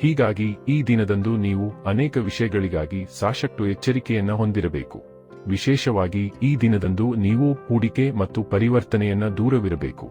ಹೀಗಾಗಿ ಈ ದಿನದಂದು ನೀವು ಅನೇಕ ವಿಷಯಗಳಿಗಾಗಿ ಸಾಕಷ್ಟು ಎಚ್ಚರಿಕೆಯನ್ನ ಹೊಂದಿರಬೇಕು. ವಿಶೇಷವಾಗಿ ಈ ದಿನದಂದು ನೀವು ಹೂಡಿಕೆ ಮತ್ತು ಪರಿವರ್ತನೆಯನ್ನ ದೂರವಿರಬೇಕು.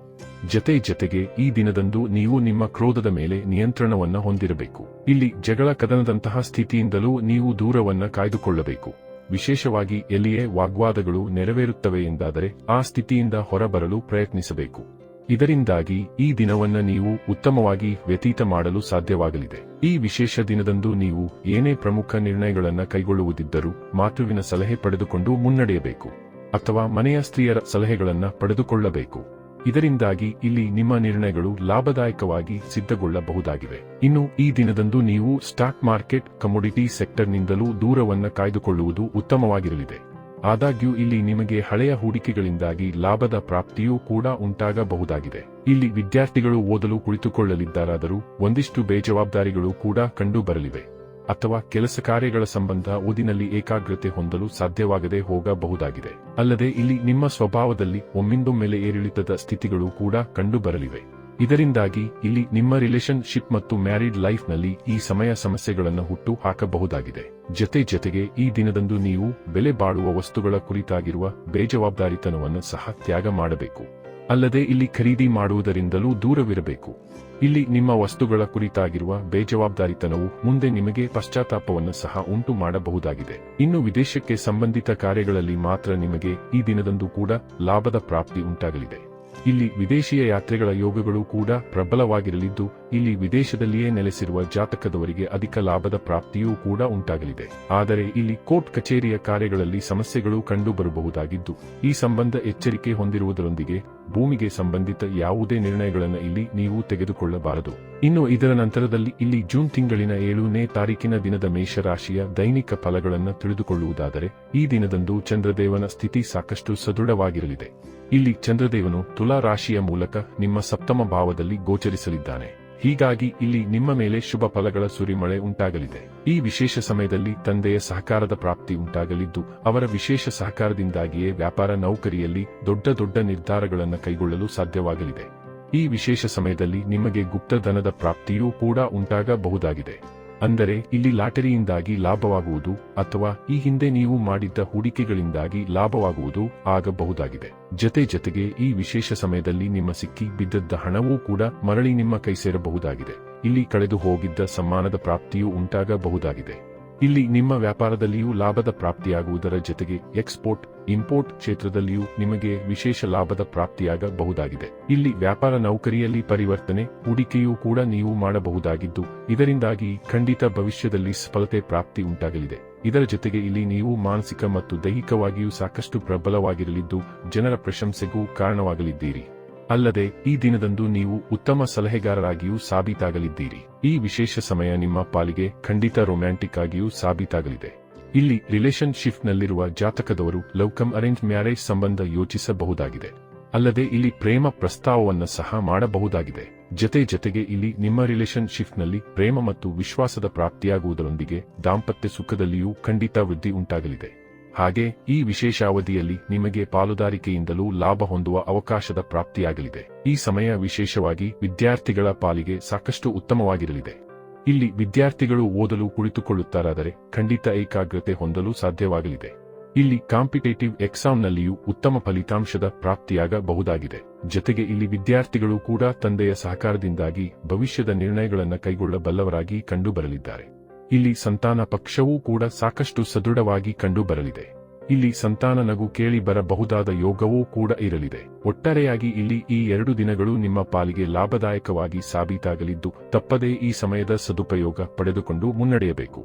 ಜತೆ ಜತೆಗೆ ಈ ದಿನದಂದು ನೀವು ನಿಮ್ಮ ಕ್ರೋಧದ ಮೇಲೆ ನಿಯಂತ್ರಣವನ್ನ ಹೊಂದಿರಬೇಕು. ಇಲ್ಲಿ ಜಗಳ ಕದನದಂತಹ ಸ್ಥಿತಿಯಿಂದಲೂ ನೀವು ದೂರವನ್ನ ಕಾಯ್ದುಕೊಳ್ಳಬೇಕು. ವಿಶೇಷವಾಗಿ ಎಲ್ಲಿಯೇ ವಾಗ್ವಾದಗಳು ನೆರವೇರುತ್ತವೆ ಎಂದಾದರೆ ಆ ಸ್ಥಿತಿಯಿಂದ ಹೊರಬರಲು ಪ್ರಯತ್ನಿಸಬೇಕು. ಇದರಿಂದಾಗಿ ಈ ದಿನವನ್ನ ನೀವು ಉತ್ತಮವಾಗಿ ವ್ಯತೀತ ಮಾಡಲು ಸಾಧ್ಯವಾಗಲಿದೆ. ಈ ವಿಶೇಷ ದಿನದಂದು ನೀವು ಏನೇ ಪ್ರಮುಖ ನಿರ್ಣಯಗಳನ್ನು ಕೈಗೊಳ್ಳುವುದಿದ್ದರೂ ಮಾತುವಿನ ಸಲಹೆ ಪಡೆದುಕೊಂಡು ಮುನ್ನಡೆಯಬೇಕು. ಅಥವಾ ಮನೆಯ ಸ್ತ್ರೀಯರ ಸಲಹೆಗಳನ್ನು ಪಡೆದುಕೊಳ್ಳಬೇಕು. ಇದರಿಂದಾಗಿ ಇಲ್ಲಿ ನಿಮ್ಮ ನಿರ್ಣಯಗಳು ಲಾಭದಾಯಕವಾಗಿ ಸಿದ್ಧಗೊಳ್ಳಬಹುದಾಗಿವೆ. ಇನ್ನು ಈ ದಿನದಂದು ನೀವು ಸ್ಟಾಕ್ ಮಾರ್ಕೆಟ್, ಕಮೋಡಿಟಿ ಸೆಕ್ಟರ್ನಿಂದಲೂ ದೂರವನ್ನು ಕಾಯ್ದುಕೊಳ್ಳುವುದು ಉತ್ತಮವಾಗಿರಲಿದೆ. ಆದಾಗ್ಯೂ ಇಲ್ಲಿ ನಿಮಗೆ ಹಳೆಯ ಹೂಡಿಕೆಗಳಿಂದಾಗಿ ಲಾಭದ ಪ್ರಾಪ್ತಿಯೂ ಕೂಡ ಉಂಟಾಗಬಹುದಾಗಿದೆ. ಇಲ್ಲಿ ವಿದ್ಯಾರ್ಥಿಗಳು ಓದಲು ಕುಳಿತುಕೊಳ್ಳಲಿದ್ದಾರಾದರೂ ಒಂದಿಷ್ಟು ಬೇಜವಾಬ್ದಾರಿಗಳು ಕೂಡ ಕಂಡುಬರಲಿವೆ. ಅಥವಾ ಕೆಲಸ ಕಾರ್ಯಗಳ ಸಂಬಂಧ ಓದಿನಲ್ಲಿ ಏಕಾಗ್ರತೆ ಹೊಂದಲು ಸಾಧ್ಯವಾಗದೆ ಹೋಗಬಹುದಾಗಿದೆ. ಅಲ್ಲದೆ ಇಲ್ಲಿ ನಿಮ್ಮ ಸ್ವಭಾವದಲ್ಲಿ ಒಮ್ಮಿಂದೊಮ್ಮೆಲೆ ಏರಿಳಿತದ ಸ್ಥಿತಿಗಳು ಕೂಡ ಕಂಡುಬರಲಿವೆ. ಇದರಿಂದಾಗಿ ಇಲ್ಲಿ ನಿಮ್ಮ ರಿಲೇಶನ್ಶಿಪ್ ಮತ್ತು ಮ್ಯಾರಿಡ್ ಲೈಫ್ನಲ್ಲಿ ಈ ಸಮಯ ಸಮಸ್ಯೆಗಳನ್ನು ಹುಟ್ಟು ಹಾಕಬಹುದಾಗಿದೆ. ಜತೆ ಜತೆಗೆ ಈ ದಿನದಂದು ನೀವು ಬೆಲೆ ಬಾಳುವ ವಸ್ತುಗಳ ಕುರಿತಾಗಿರುವ ಬೇಜವಾಬ್ದಾರಿತನವನ್ನು ಸಹ ತ್ಯಾಗ ಮಾಡಬೇಕು. ಅಲ್ಲದೆ ಇಲ್ಲಿ ಖರೀದಿ ಮಾಡುವುದರಿಂದಲೂ ದೂರವಿರಬೇಕು. ಇಲ್ಲಿ ನಿಮ್ಮ ವಸ್ತುಗಳ ಕುರಿತಾಗಿರುವ ಬೇಜವಾಬ್ದಾರಿತನವು ಮುಂದೆ ನಿಮಗೆ ಪಶ್ಚಾತ್ತಾಪವನ್ನು ಸಹ ಉಂಟು ಮಾಡಬಹುದಾಗಿದೆ. ಇನ್ನು ವಿದೇಶಕ್ಕೆ ಸಂಬಂಧಿತ ಕಾರ್ಯಗಳಲ್ಲಿ ಮಾತ್ರ ನಿಮಗೆ ಈ ದಿನದಂದು ಕೂಡ ಲಾಭದ ಪ್ರಾಪ್ತಿ ಉಂಟಾಗಲಿದೆ. ಇಲ್ಲಿ ವಿದೇಶಿಯ ಯಾತ್ರೆಗಳ ಯೋಗಗಳು ಕೂಡ ಪ್ರಬಲವಾಗಿರಲಿದ್ದು, ಇಲ್ಲಿ ವಿದೇಶದಲ್ಲಿಯೇ ನೆಲೆಸಿರುವ ಜಾತಕದವರಿಗೆ ಅಧಿಕ ಲಾಭದ ಪ್ರಾಪ್ತಿಯೂ ಕೂಡ ಉಂಟಾಗಲಿದೆ. ಆದರೆ ಇಲ್ಲಿ ಕೋರ್ಟ್ ಕಚೇರಿಯ ಕಾರ್ಯಗಳಲ್ಲಿ ಸಮಸ್ಯೆಗಳು ಕಂಡುಬರಬಹುದಾಗಿದ್ದು, ಈ ಸಂಬಂಧ ಎಚ್ಚರಿಕೆ ಹೊಂದಿರುವುದರೊಂದಿಗೆ ಭೂಮಿಗೆ ಸಂಬಂಧಿತ ಯಾವುದೇ ನಿರ್ಣಯಗಳನ್ನು ಇಲ್ಲಿ ನೀವು ತೆಗೆದುಕೊಳ್ಳಬಾರದು. ಇನ್ನು ಇದರ ನಂತರದಲ್ಲಿ ಇಲ್ಲಿ ಜೂನ್ ತಿಂಗಳಿನ ಏಳನೇ ತಾರೀಕಿನ ದಿನದ ಮೇಷರಾಶಿಯ ದೈನಿಕ ಫಲಗಳನ್ನು ತಿಳಿದುಕೊಳ್ಳುವುದಾದರೆ, ಈ ದಿನದಂದು ಚಂದ್ರದೇವನ ಸ್ಥಿತಿ ಸಾಕಷ್ಟು ಸದೃಢವಾಗಿರಲಿದೆ. ಇಲ್ಲಿ ಚಂದ್ರದೇವನು ತುಲಾ ರಾಶಿಯ ಮೂಲಕ ನಿಮ್ಮ ಸಪ್ತಮ ಭಾವದಲ್ಲಿ ಗೋಚರಿಸಲಿದ್ದಾನೆ. ಹೀಗಾಗಿ ಇಲ್ಲಿ ನಿಮ್ಮ ಮೇಲೆ ಶುಭ ಫಲಗಳ ಸುರಿಮಳೆ ಉಂಟಾಗಲಿದೆ. ಈ ವಿಶೇಷ ಸಮಯದಲ್ಲಿ ತಂದೆಯ ಸಹಕಾರದ ಪ್ರಾಪ್ತಿ ಉಂಟಾಗಲಿದ್ದು, ಅವರ ವಿಶೇಷ ಸಹಕಾರದಿಂದಾಗಿಯೇ ವ್ಯಾಪಾರ ನೌಕರಿಯಲ್ಲಿ ದೊಡ್ಡ ದೊಡ್ಡ ನಿರ್ಧಾರಗಳನ್ನು ಕೈಗೊಳ್ಳಲು ಸಾಧ್ಯವಾಗಲಿದೆ. ಈ ವಿಶೇಷ ಸಮಯದಲ್ಲಿ ನಿಮಗೆ ಗುಪ್ತಧನದ ಪ್ರಾಪ್ತಿಯೂ ಕೂಡ ಉಂಟಾಗಬಹುದಾಗಿದೆ. ಅಂದರೆ ಇಲ್ಲಿ ಲಾಟರಿಯಿಂದಾಗಿ ಲಾಭವಾಗುವುದು ಅಥವಾ ಈ ಹಿಂದೆ ನೀವು ಮಾಡಿದ್ದ ಹೂಡಿಕೆಗಳಿಂದಾಗಿ ಲಾಭವಾಗುವುದು ಆಗಬಹುದಾಗಿದೆ. ಜತೆ ಜತೆಗೆ ಈ ವಿಶೇಷ ಸಮಯದಲ್ಲಿ ನಿಮ್ಮ ಸಿಕ್ಕಿ ಬಿದ್ದದ್ದ ಹಣವೂ ಕೂಡ ಮರಳಿ ನಿಮ್ಮ ಕೈ ಸೇರಬಹುದಾಗಿದೆ ಇಲ್ಲಿ ಕಳೆದು ಹೋಗಿದ್ದ ಸಮ್ಮಾನದ ಪ್ರಾಪ್ತಿಯೂ ಉಂಟಾಗಬಹುದಾಗಿದೆ. ಇಲ್ಲಿ ನಿಮ್ಮ ವ್ಯಾಪಾರದಲ್ಲಿಯೂ ಲಾಭದ ಪ್ರಾಪ್ತಿಯಾಗುವುದರ ಜೊತೆಗೆ ಎಕ್ಸ್ಪೋರ್ಟ್, ಇಂಪೋರ್ಟ್ ಕ್ಷೇತ್ರದಲ್ಲಿಯೂ ನಿಮಗೆ ವಿಶೇಷ ಲಾಭದ ಪ್ರಾಪ್ತಿಯಾಗಬಹುದಾಗಿದೆ. ಇಲ್ಲಿ ವ್ಯಾಪಾರ ನೌಕರಿಯಲ್ಲಿ ಪರಿವರ್ತನೆ, ಹೂಡಿಕೆಯೂ ಕೂಡ ನೀವು ಮಾಡಬಹುದಾಗಿದ್ದು, ಇದರಿಂದಾಗಿ ಖಂಡಿತ ಭವಿಷ್ಯದಲ್ಲಿ ಸಫಲತೆ ಪ್ರಾಪ್ತಿ ಉಂಟಾಗಲಿದೆ. ಇದರ ಜೊತೆಗೆ ಇಲ್ಲಿ ನೀವು ಮಾನಸಿಕ ಮತ್ತು ದೈಹಿಕವಾಗಿಯೂ ಸಾಕಷ್ಟು ಪ್ರಬಲವಾಗಿರಲಿದ್ದು, ಜನರ ಪ್ರಶಂಸೆಗೂ ಕಾರಣವಾಗಲಿದ್ದೀರಿ. ಅಲ್ಲದೆ, ಈ ದಿನದಂದು ನೀವು ಉತ್ತಮ ಸಲಹೆಗಾರರಾಗಿಯೂ ಸಾಬೀತಾಗಲಿದ್ದೀರಿ. ಈ ವಿಶೇಷ ಸಮಯ ನಿಮ್ಮ ಪಾಲಿಗೆ ಖಂಡಿತ ರೊಮ್ಯಾಂಟಿಕ್ ಆಗಿಯೂ ಸಾಬೀತಾಗಲಿದೆ. ಇಲ್ಲಿ ರಿಲೇಶನ್ಶಿಪ್ನಲ್ಲಿರುವ ಜಾತಕದವರು ಲವ್ಕಮ್ ಅರೇಂಜ್ ಮ್ಯಾರೇಜ್ ಸಂಬಂಧ ಯೋಚಿಸಬಹುದಾಗಿದೆ. ಅಲ್ಲದೆ, ಇಲ್ಲಿ ಪ್ರೇಮ ಪ್ರಸ್ತಾವವನ್ನು ಸಹ ಮಾಡಬಹುದಾಗಿದೆ. ಜತೆ ಜತೆಗೆ ಇಲ್ಲಿ ನಿಮ್ಮ ರಿಲೇಶನ್ಶಿಪ್ನಲ್ಲಿ ಪ್ರೇಮ ಮತ್ತು ವಿಶ್ವಾಸದ ಪ್ರಾಪ್ತಿಯಾಗುವುದರೊಂದಿಗೆ ದಾಂಪತ್ಯ ಸುಖದಲ್ಲಿಯೂ ಖಂಡಿತ ವೃದ್ಧಿ ಉಂಟಾಗಲಿದೆ. ಹಾಗೆ ಈ ವಿಶೇಷ ಅವಧಿಯಲ್ಲಿ ನಿಮಗೆ ಪಾಲುದಾರಿಕೆಯಿಂದಲೂ ಲಾಭ ಹೊಂದುವ ಅವಕಾಶದ ಪ್ರಾಪ್ತಿಯಾಗಲಿದೆ. ಈ ಸಮಯ ವಿಶೇಷವಾಗಿ ವಿದ್ಯಾರ್ಥಿಗಳ ಪಾಲಿಗೆ ಸಾಕಷ್ಟು ಉತ್ತಮವಾಗಿರಲಿದೆ. ಇಲ್ಲಿ ವಿದ್ಯಾರ್ಥಿಗಳು ಓದಲು ಕುಳಿತುಕೊಳ್ಳುತ್ತಾರಾದರೆ ಖಂಡಿತ ಏಕಾಗ್ರತೆ ಹೊಂದಲು ಸಾಧ್ಯವಾಗಲಿದೆ. ಇಲ್ಲಿ ಕಾಂಪಿಟೇಟಿವ್ ಎಕ್ಸಾಮ್ನಲ್ಲಿಯೂ ಉತ್ತಮ ಫಲಿತಾಂಶದ ಪ್ರಾಪ್ತಿಯಾಗಬಹುದಾಗಿದೆ. ಜೊತೆಗೆ ಇಲ್ಲಿ ವಿದ್ಯಾರ್ಥಿಗಳು ಕೂಡ ತಂದೆಯ ಸಹಕಾರದಿಂದಾಗಿ ಭವಿಷ್ಯದ ನಿರ್ಣಯಗಳನ್ನು ಕೈಗೊಳ್ಳಬಲ್ಲವರಾಗಿ ಕಂಡುಬರಲಿದ್ದಾರೆ. ಇಲ್ಲಿ ಸಂತಾನ ಪಕ್ಷವೂ ಕೂಡ ಸಾಕಷ್ಟು ಸದೃಢವಾಗಿ ಕಂಡುಬರಲಿದೆ. ಇಲ್ಲಿ ಸಂತಾನ ನಗು ಕೇಳಿ ಬರಬಹುದಾದ ಯೋಗವೂ ಕೂಡ ಇರಲಿದೆ. ಒಟ್ಟಾರೆಯಾಗಿ ಇಲ್ಲಿ ಈ ಎರಡು ದಿನಗಳು ನಿಮ್ಮ ಪಾಲಿಗೆ ಲಾಭದಾಯಕವಾಗಿ ಸಾಬೀತಾಗಲಿದ್ದು, ತಪ್ಪದೇ ಈ ಸಮಯದ ಸದುಪಯೋಗ ಪಡೆದುಕೊಂಡು ಮುನ್ನಡೆಯಬೇಕು.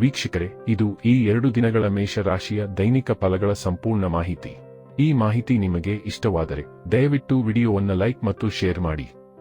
ವೀಕ್ಷಕರೇ, ಇದು ಈ ಎರಡು ದಿನಗಳ ಮೇಷರಾಶಿಯ ದೈನಿಕ ಫಲಗಳ ಸಂಪೂರ್ಣ ಮಾಹಿತಿ. ಈ ಮಾಹಿತಿ ನಿಮಗೆ ಇಷ್ಟವಾದರೆ, ದಯವಿಟ್ಟು ವಿಡಿಯೋವನ್ನು ಲೈಕ್ ಮತ್ತು ಶೇರ್ ಮಾಡಿ.